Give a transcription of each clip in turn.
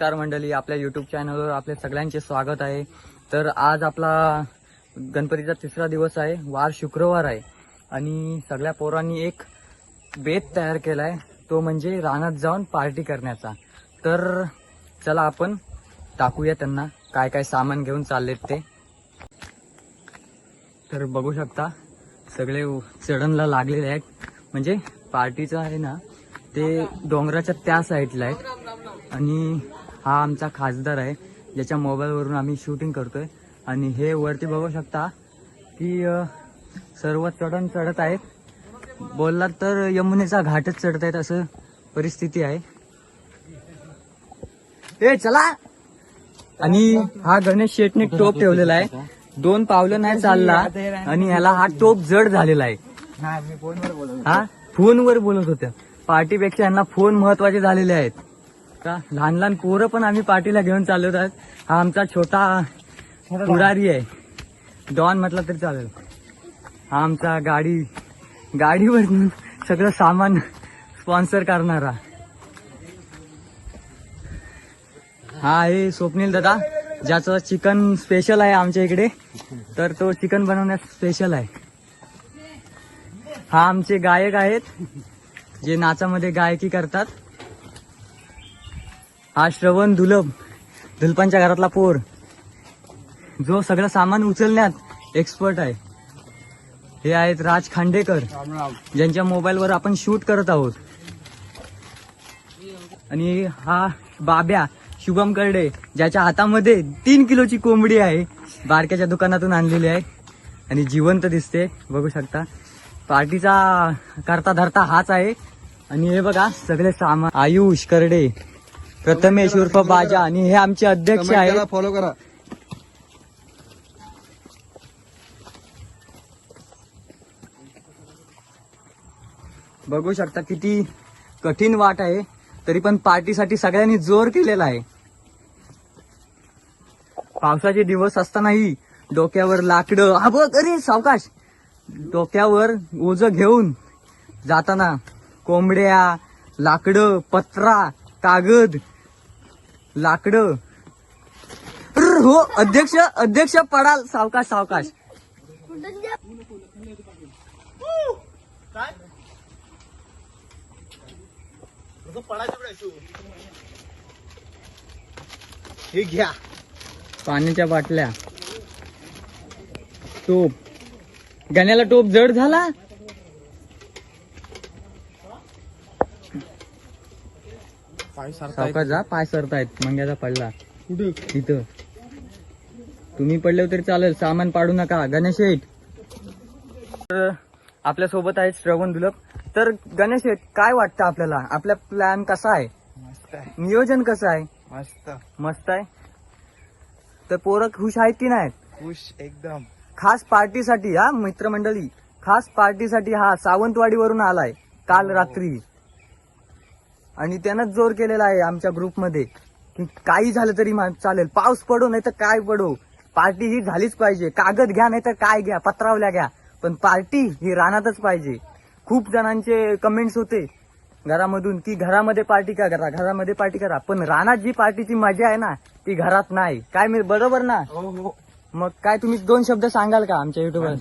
नमस्कार मंडळी आपल्या युट्यूब चॅनलवर आपल्या सगळ्यांचे स्वागत आहे. तर आज आपला गणपतीचा तिसरा दिवस आहे वार शुक्रवार आहे. आणि सगळ्या पोरांनी एक बेत तयार केला आहे तो म्हणजे रानात जाऊन पार्टी करण्याचा. तर चला आपण टाकूया त्यांना काय काय सामान घेऊन चाललेत ते. तर बघू शकता सगळे चढणला लागलेले आहेत. म्हणजे पार्टीचं आहे ना ते डोंगराच्या त्या साईडला आहेत. आणि हा आमचा खासदार आहे ज्याच्या मोबाईलवरून आम्ही शूटिंग करतोय. आणि हे वरती बघू शकता की सर्व चढण चढत आहेत. बोललात तर यमुनेचा घाटच चढत आहेत असं परिस्थिती आहे. ए चला! आणि हा गणेश शेटने टोप ठेवलेला आहे. दोन पावलं नाही चालला आणि ह्याला हा टोप जड झालेला आहे. मी फोनवर बोलत हा? फोनवर बोलत होत्या. पार्टीपेक्षा यांना फोन महत्त्वाचे झालेले आहेत. का? लहान लहान पोरं पण आम्ही पार्टीला घेऊन चाललो आहोत हा आमचा छोटा पुढारी आहे. डॉन म्हटला तरी चालेल. हा आमचा गाडी गाडीवर सगळं सामान स्पॉन्सर करणारा. हा आहे स्वप्नील दादा ज्याचं चिकन स्पेशल आहे आमच्या इकडे. तर तो चिकन बनवण्यात स्पेशल आहे. हा आमचे गायक आहेत जे नाचामध्ये गायकी करतात. हा श्रवण धुलप दुलपांच्या घरातला पोर जो सगळं सामान उचलण्यात एक्सपर्ट आहे. हे आहेत राज खांडेकर ज्यांच्या मोबाईलवर आपण शूट करत आहोत. आणि हा बाब्या शुभम करडे ज्याच्या हातामध्ये तीन किलोची कोंबडी आहे बारक्याच्या दुकानातून आणलेली आहे. आणि जिवंत दिसते बघू शकता. पार्टीचा करता धरता हाच आहे. आणि हे बघा सगळे सामान. आयुष करडे. प्रथमेश उर्फ बाजा आणि हे आमचे अध्यक्ष आहेत. फॉलो करा. बघू शकता किती कठीण वाट आहे तरी पण पार्टीसाठी सगळ्यांनी जोर केलेला आहे. पावसाचे दिवस असतानाही डोक्यावर लाकडं हा बघ अरे सावकाश! डोक्यावर ओझ घेऊन जाताना कोंबड्या लाकडं पत्रा कागद लाकडं. हो अध्यक्ष अध्यक्ष पडाल. सावकाश सावकाश. हे घ्या. पाण्याच्या बाटल्या. टोप. गाण्याला टोप जड झाला? पाय सावकाश जा पाय सरतायत मंग्याचा पडला. कुठे? इथं. तुम्ही पडले तरी चालेल. सामान पाडू नका. गणेश शेठ. तर आपल्यासोबत आहेत श्रवण दुलप. तर गणेश शेठ काय वाटतं आपल्याला? आपला प्लॅन कसा आहे? मस्त आहे. नियोजन कसं आहे? मस्त. मस्त आहे? तर पोरं खुश आहेत की नाहीत? खुश एकदम. खास पार्टीसाठी हा मित्रमंडळी. खास पार्टीसाठी हा सावंतवाडीवरून आलाय. काल रात्री. आणि त्यानंच जोर केलेला आहे आमच्या ग्रुपमध्ये की काही झालं तरी चालेल. पाऊस पडो नाही तर काय पडो? पार्टी ही झालीच पाहिजे. कागद घ्या नाही तर काय घ्या? पत्रावल्या घ्या. पण पार्टी ही रानातच पाहिजे. खूप जणांचे कमेंट्स होते घरामधून की घरामध्ये पार्टी का करा. घरामध्ये पार्टी करा. पण रानात जी पार्टीची मजा आहे ना ती घरात नाही. काय मी बरोबर ना? हो हो. मग काय तुम्ही दोन शब्द सांगाल का आमच्या युट्यूबवर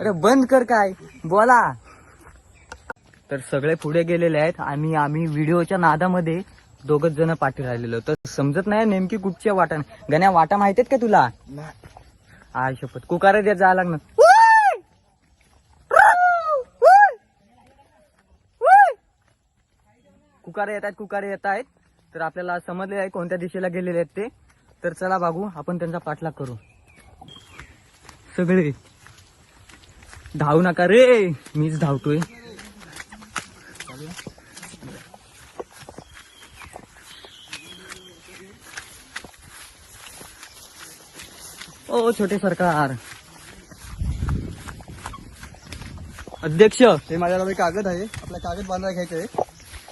अरे बंद कर काय? बोला. तर सगळे पुढे गेलेले आहेत. आणि आम्ही व्हिडिओच्या नादामध्ये दोघच जण पाठी राहिलेलो. तर समजत नाही नेमकी कुठच्या वाटा गण्या वाटा माहीत आहेत का तुला? आय शपथ. कुकारे देत जायला लागणार कुकारे येत आहेत कुकारे येत आहेत. तर आपल्याला समजले आहे कोणत्या दिशेला गेलेले आहेत ते. तर चला बागू आपण त्यांचा पाठलाग करू. सगळे. धावू नका रे. मीच धावतोय. ओ छोटे सरकार. अध्यक्ष. हे माझ्याकडे कागद आहे. आपला कागद बांधायला घ्यायचा आहे.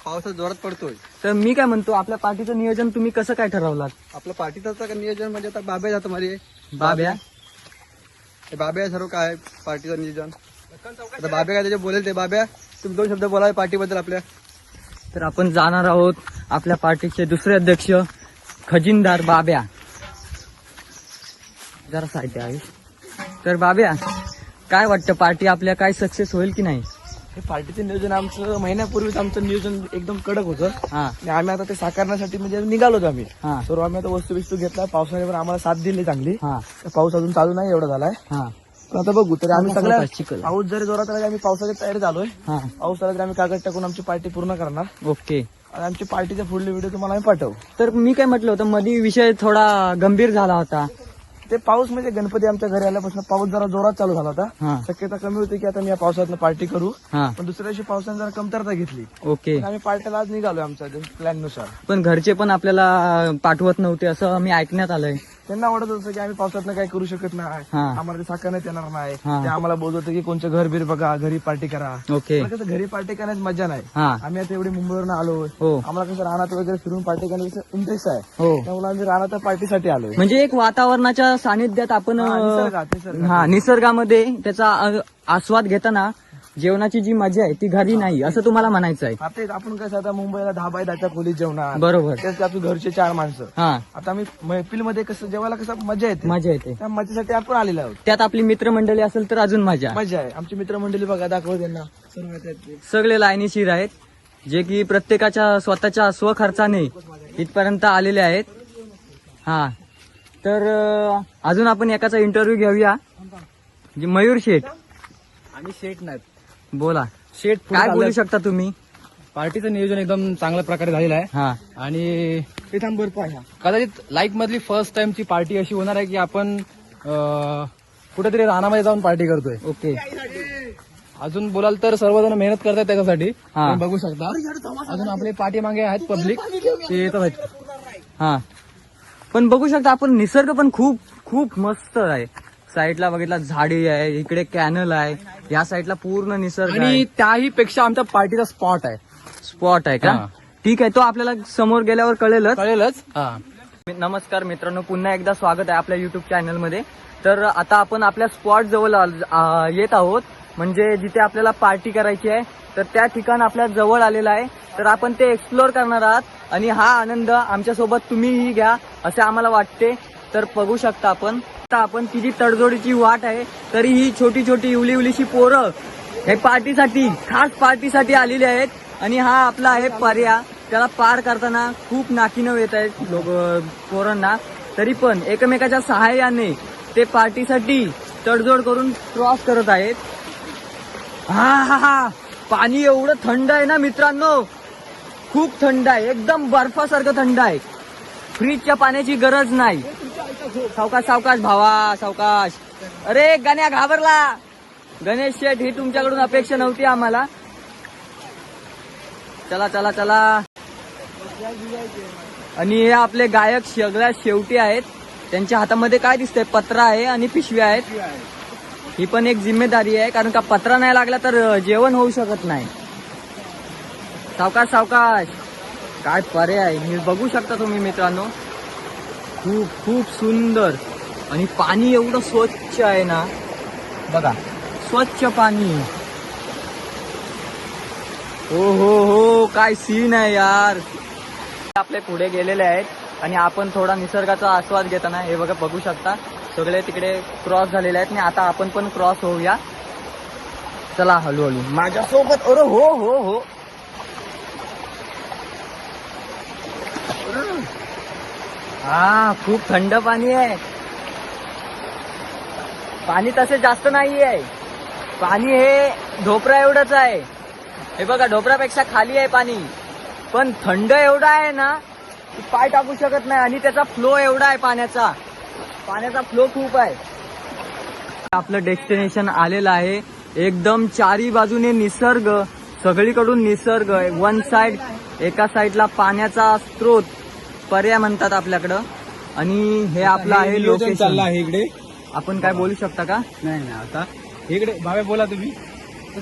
पावसात जोरात पडतोय. तर मी काय म्हणतो आपल्या पार्टीचं नियोजन तुम्ही कसं काय ठरवलात? आपलं पार्टीचं आता नियोजन म्हणजे आता बाब्या जातो मध्ये बाब्या? हे बाब्या सर्व काय पार्टीचं नियोजन. आता बाब्या काय त्याचे बोलेल ते? बाब्या? तुम्ही दोन शब्द बोला पार्टीबद्दल आपल्या. तर आपण जाणार आहोत आपल्या पार्टीचे दुसरे अध्यक्ष खजिनदार बाब्या. जरा साहित्य आहे तर बाब्या काय वाटतं पार्टी आपल्या काय सक्सेस होईल की नाही? हे पार्टीचं नियोजन आमचं महिन्यापूर्वीच आमचं नियोजन एकदम कडक होतं. हा. आणि आम्ही आता ते साकारण्यासाठी म्हणजे निघालो होतो आम्ही. हा. सर्व आम्ही आता वस्तू बिस्तू घेतला पावसाने पण आम्हाला साथ दिली चांगली. हा. पाऊस अजून चालू नाही एवढा झालाय. हा. आता बघू तरी आम्ही सगळ्या चिखल पाऊस जरी जोरात आला तरी आम्ही पावसाच्या तयारी झालोय हा. पाऊस आला तरी आम्ही कागद टाकून आमची पार्टी पूर्ण करणार. ओके. आणि आमची पार्टीचा पुढले व्हिडिओ तुम्हाला आम्ही पाठवू. तर मी काय म्हटलं होतं मध्ये विषय थोडा गंभीर झाला होता. ते पाऊस म्हणजे गणपती आमच्या घरी आल्यापासून पाऊस जरा जोरात चालू झाला होता. हा. शक्यता कमी होती की आता मी या पावसातनं पार्टी करू. हा. पण दुसऱ्या दिवशी पावसाने जरा कमतरता घेतली. ओके. पण आम्ही पार्टीला आज निघालोय आमच्या प्लॅननुसार. पण घरचे पण आपल्याला पाठवत नव्हते असं मी ऐकण्यात आलंय. त्यांना वाटत होतं की आम्ही पावसातनं काही करू शकत नाही. हा. आम्हाला ते साकारण्यात येणार नाही. हा. ते आम्हाला बोलत होते की कोणचं घर बीर बघा घरी पार्टी करा. ओके. कसं घरी पार्टी करण्यात मजा नाही. हा. आम्ही आता एवढी मुंबईवरून आलो. हो. आम्हाला कसं रानात वगैरे फिरून पार्टी करण्याचा इंटरेस्ट आहे. हो. त्यामुळे आम्ही रानात पार्टीसाठी आलोय. म्हणजे एक वातावरणाच्या सानिध्यात आपण हा, अं, निसर्गात, निसर्गात. हा निसर्गामध्ये त्याचा अं, आस्वाद घेताना जेवणाची जी मजा आहे ती घरी नाही असं तुम्हाला म्हणायचं आहे. आता आपण कसं आता मुंबईला दहा बाय दहाच्या खोलीत जेवणार. बरोबर. त्याच आपली घरचे चार माणसं. हा. आता आम्ही महफिलमध्ये कसं जेवायला कसं मजा येते. मजा येते. त्या मजेसाठी आपण आलेलो आहोत. त्यात आपली मित्रमंडळी असेल तर अजून मजा. मजा आहे. आमची मित्रमंडळी बघा दाखव त्यांना. सर्व येतात ते. सगळे लाईनीशीर आहेत. जे की प्रत्येकाच्या स्वतःच्या स्वखर्चाने इथपर्यंत आलेले आहेत. हा. तर अं, अजून आपण एकाचा इंटरव्ह्यू घेऊया. जे मयूर शेठ. आणि शेट नाहीत. बोला. शेट काय बोलू शकता तुम्ही? पार्टीचं नियोजन एकदम चांगल्या प्रकारे झालेलं आहे. हा. आणि कदाचित लाईफ मधली फर्स्ट टाइमची पार्टी अशी होणार आहे की आपण अं, कुठेतरी रानामध्ये जाऊन पार्टी करतोय. ओके. अजून बोलाल तर सर्वजण मेहनत करतात त्याच्यासाठी. हा. तुम्ही बघू शकता. अजून आपले पाठीमागे आहेत पब्लिक ते येत आहेत हा. पण बघू शकता आपण निसर्ग पण खूप खूप मस्त आहे. साईडला बघितला झाडी आहे इकडे कॅनल आहे. या साईडला पूर्ण निसर्ग आणि त्याही पेक्षा आमच्या पार्टीचा स्पॉट आहे. स्पॉट आहे का? हा. ठीक आहे तो आपल्याला समोर गेल्यावर कळेलच. कळेलच? हा. नमस्कार मित्रांनो पुन्हा एकदा स्वागत आहे आपल्या युट्यूब चॅनलमध्ये. तर आता आपण आपल्या स्पॉट जवळ आल- आ, येत आहोत. म्हणजे जिथे आपल्याला पार्टी करायची आहे तर त्या ठिकाण आपल्या जवळ आलेलं आहे. तर आपण ते एक्सप्लोर करणार आहात. आणि हा आनंद आमच्यासोबत तुम्हीही घ्या असे आम्हाला वाटते. तर बघू शकता आपण. आता आपण ती तडजोडीची वाट आहे तरी ही छोटी छोटी इवली इवलीशी पोरं हे पार्टीसाठी खास पार्टीसाठी आलेली आहेत. आणि हा आपला आहे पर्या. त्याला पार करताना खूप नाकीनं येत आहेत लोक पोरांना. तरी पण एकमेकाच्या सहाय्याने ते पार्टीसाठी तडजोड करून क्रॉस करत आहेत. हा हा हा. पाणी एवढं थंड आहे ना मित्रांनो. खूप थंड आहे. एकदम बर्फासारखं थंड आहे. फ्रीजच्या पाण्याची गरज नाही. सावकाश सावकाश भावा सावकाश. अरे गण्या घाबरला. गणेश शेठ ही तुमच्याकडून अपेक्षा नव्हती आम्हाला. चला चला चला. आणि हे आपले गायक सगळ्या शेवटी आहेत. त्यांच्या हातामध्ये काय दिसतंय? पत्रा आहे आणि पिशव्या आहेत. ही पण एक जिम्मेदारी आहे कारण का पत्रा नाही लागला तर जेवण होऊ शकत नाही. सावकाश सावकाश. काय पर्याय? हे बघू शकता तुम्ही मित्रांनो. खूप खूप सुंदर. आणि पाणी एवढं स्वच्छ आहे ना. बघा स्वच्छ पाणी. हो हो हो काय सीन आहे यार. आपले पुढे गेलेले आहेत. आणि आपण थोडा निसर्गाचा आस्वाद घेताना हे बघा बघू शकता. सगळे तिकडे क्रॉस झालेले आहेत. आणि आता आपण पण क्रॉस होऊया. चला हळूहळू. माझ्यासोबत अरे हो हो हो. हा खूप थंड पाणी आहे. पाणी तसे जास्त नाही आहे पाणी हे ढोपरा एवढंच आहे. हे बघा ढोपरापेक्षा खाली आहे पाणी. पण थंड एवढा आहे ना की पाय टाकू शकत नाही आणि त्याचा फ्लो एवढा आहे पाण्याचा. पाण्याचा फ्लो खूप आहे. आपलं डेस्टिनेशन आलेलं आहे. एकदम चारी बाजूने निसर्ग सगळीकडून निसर्ग आहे. वन साइड एका साइडला पाण्याचा स्रोत. पर्या म्हणतात आपल्याकडं. आणि हे आपलं आहे नियोजन चाललं लोकेशन आहे इकडे. आपण काय बोलू शकता का? नाही नाही आता. इकडे भावे बोला तुम्ही.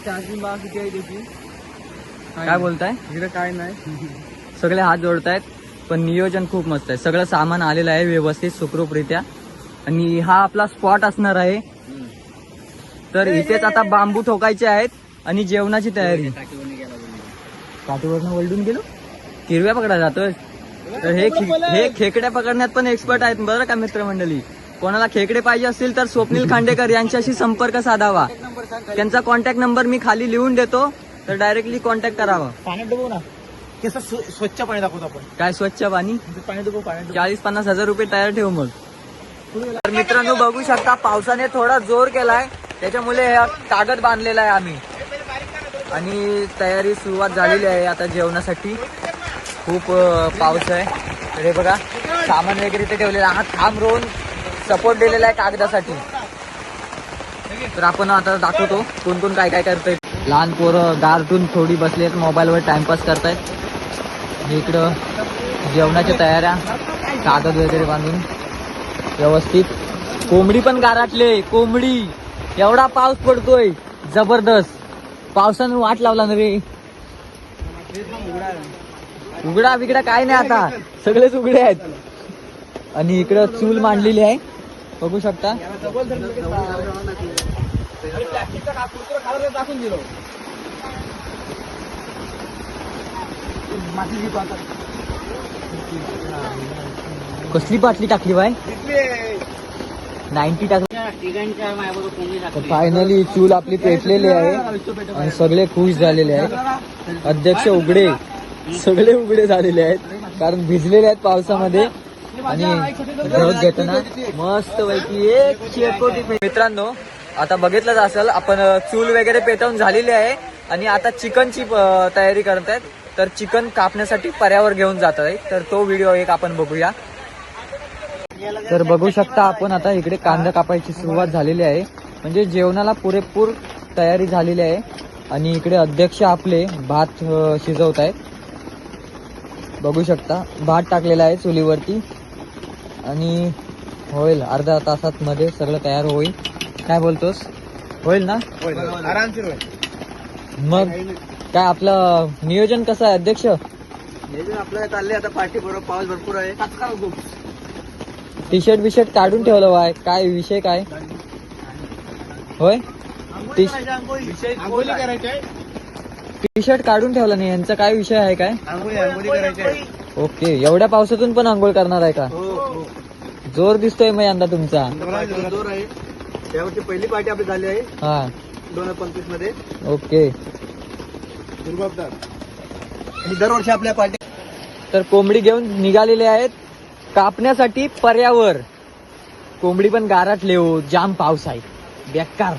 चार्जिंग बा किती आहे त्याची? काय बोलताय? इकडे काय नाही. सगळे हात जोडतायत पण नियोजन खूप मस्त आहे. सगळं सामान आलेलं आहे व्यवस्थित सुखरूपरित्या. आणि हा आपला स्पॉट असणार आहे. तर इथेच आता बांबू ठोकायचे आहेत आणि जेवणाची तयारी. काठीवरनं वलडून गेलो? हिरव्या पकडा जातोय. तर हे खे- हे खेकड्या पकडण्यात पण एक्सपर्ट आहेत बरं का मित्रमंडळी? कोणाला खेकडे पाहिजे असतील तर स्वप्नील खांडेकर यांच्याशी संपर्क साधावा. त्यांचा कॉन्टॅक्ट नंबर मी खाली लिहून देतो तर डायरेक्टली कॉन्टॅक्ट करावा. पाण्यात डुबव ना. कसं स्वच्छ पाणी दाखवतो आपण. काय स्वच्छ पाणी? पाण्यात चाळीस पन्नास हजार रुपये तयार ठेव मग. तर मित्रांनो बघू शकता पावसाने थोडा जोर केलाय. त्याच्यामुळे हा कागद बांधलेला आहे आम्ही. आणि तयारी सुरुवात झालेली आहे आता जेवणासाठी. खूप पाऊस आहे. तर हे बघा सामान वगैरे इथे ठेवलेलं हा थांब रोवून सपोर्ट दिलेला आहे कागदासाठी. तर आपण आता दाखवतो कोण कोण काय काय करतोय. लहान पोरं गारटून थोडी बसली आहेत मोबाईलवर टाइमपास करतायत. इकडं जेवणाच्या तयाऱ्या कागद वगैरे बांधून. व्यवस्थित. कोंबडी पण गाराटले कोंबडी. एवढा पाऊस पडतोय. जबरदस्त. पावसानं वाट लावला ना रे. उघडा बिगडा काय नाही आता. सगळेच उघडे आहेत. आणि इकडं चूल मांडलेली आहे. बघू शकता. कसली बाटली टाकली बाय? नाईन्टी टाकली. फायनली चूल आपली पेटलेली आहे. आणि सगळे खुश झालेले आहेत. अध्यक्ष उघडे. सगळे उघडे झालेले आहेत. कारण भिजलेले आहेत पावसामध्ये. आणि रोज घेताना मस्त पैकी एक शेकोटी मित्रांनो आता बघितलंच असेल आपण चूल वगैरे पेटवून झालेली आहे. आणि आता चिकनची तयारी करत आहेत. तर चिकन कापण्यासाठी पर्यावर घेऊन जात आहे तर तो व्हिडिओ एक आपण बघूया. तर बघू शकता आपण आता इकडे कांदा कापायची सुरुवात झालेली आहे. म्हणजे जेवणाला पुरेपूर तयारी झालेली आहे. आणि इकडे अध्यक्ष आपले भात शिजवत आहेत. बघू शकता. भात टाकलेला आहे चुलीवरती. आणि होईल अर्ध्या तासात मध्ये सगळं तयार होईल. काय बोलतोस? होईल ना? आरामशीर मग काय आपलं नियोजन कसं आहे अध्यक्ष? आपलं चाललंय. आता पार्टी बरोबर पाऊस भरपूर आहे. टी शर्ट बिशर्ट काढून ठेवलं वाय काय विषय काय? होय? टी करायची टी शर्ट काढून ठेवलं नाही. यांचा काय विषय आहे काय? आंघोळी आंघोळी करायची ओके. एवढ्या पावसातून पण आंघोळ करणार आहे का? हो हो. जोर दिसतोय मग यंदा तुमचा. जोर आहे. त्यावरची पहिली पार्टी आपली झाली आहे. हा. दोन हजार पंचवीसमध्ये. ओके. आणि दरवर्षी आपल्या पार्टी तर कोंबडी घेऊन निघालेले आहेत. कापण्यासाठी पर्यावर. कोंबडी पण गाराटले हो जाम पाऊस आहे. बेकार.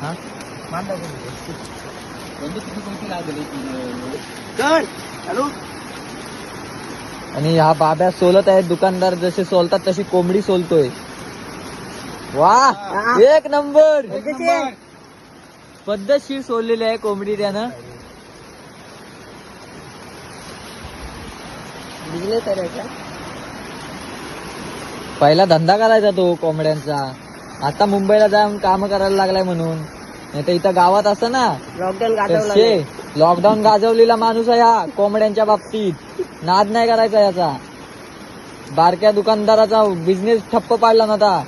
हा? आणि हा बाब्या सोलत आहेत दुकानदार जसे सोलतात तशी कोंबडी सोलतोय. वा एक नंबर. पद्धतशीर सोललेली आहे कोंबडी त्यानं. पहिला धंदा करायचा तो कोंबड्यांचा. आता मुंबईला जाऊन काम करायला लागलाय म्हणून. नाही तर इथं गावात असतं ना. लॉकडाऊन लॉकडाऊन गाजवलेला माणूस आहे हा कोंबड्यांच्या बाबतीत. नाद नाही करायचा याचा. बारक्या दुकानदाराचा बिझनेस ठप्प पाडला नव्हता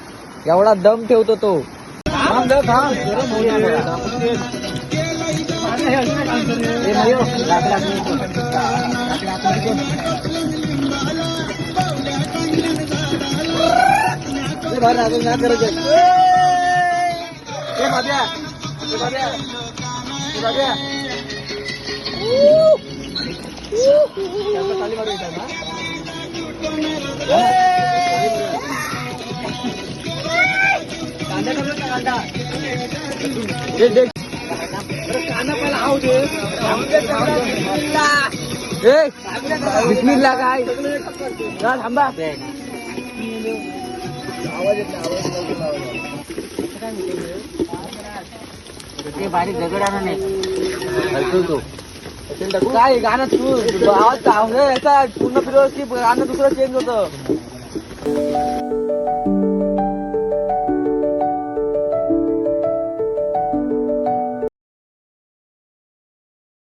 एवढा दम ठेवतो तो. बिस्मिल्ला काय जा थांबा काय ते बारीक दगड आणा काय गाणं तू? आवाज चांगलं याचा पूर्ण फिरवस गाणं दुसरं चेंज होतं.